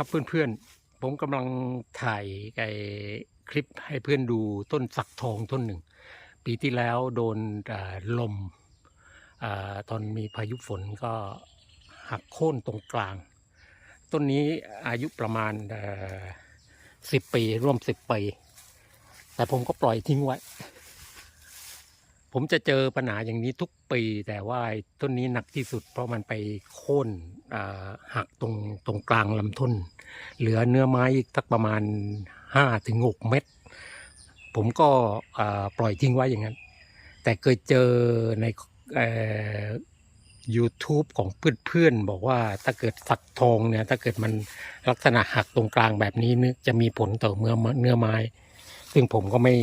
ครับเพื่อนๆ ผมกำลังถ่ายไอ้คลิปให้เพื่อนดูต้นสักทองต้นหนึ่ง ปีที่แล้วโดนลมอตอนมีพายุฝนก็หักโค่นตรงกลาง ต้นนี้อายุประมาณสิบปีร่วมสิบปีแต่ผมก็ปล่อยทิ้งไว้ ผมจะเจอปัญหาอย่างนี้ทุกปี แต่ว่าต้นนี้หนักที่สุดเพราะมันไปโค่น หักตรงตรงกลางลำต้น เหลือเนื้อไม้อีกสักประมาณห้าถึงหกเม็ดผมก็ปล่อยทิ้งไว้อย่างนั้น แต่เคยเจอใน YouTube ของเพื่อนๆ บอกว่าถ้าเกิดสักทองเนี่ย ถ้าเกิดมันลักษณะหักตรงกลางแบบนี้นจะมีผลต่อเนื้อเนื้อไม้ ซึ่งผมก็ไม่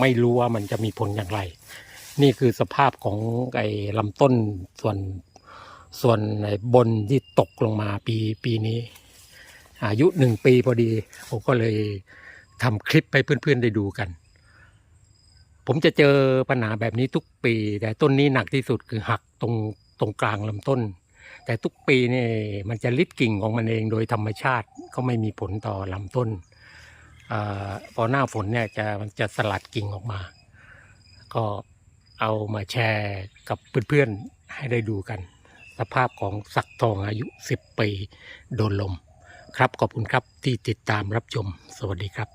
ไม่รู้ว่ามันจะมีผลอย่างไร นี่คือสภาพของไอ้ลำต้นส่วน ส่วนไอ้บนที่ตกลงมาปีปีนี้ อายุหนึ่งปีพอดี ผมก็เลยทำคลิปให้เพื่อนๆได้ดูกัน ผมจะเจอปัญหาแบบนี้ทุกปี แต่ต้นนี้หนักที่สุดคือหักตรงตรงกลางลำต้น แต่ทุกปีนี่มันจะลิดกิ่งของมันเองโดยธรรมชาติก็ไม่มีผลต่อลำต้นอพอหน้าฝนเนี่ยจะมันจะสลัดกิ่งออกมา ก็เอามาแชร์กับเพื่อนๆให้ได้ดูกัน สภาพของสักทองอายุ 10 ปี โดนลม ครับขอบคุณครับที่ติดตามรับชม สวัสดีครับ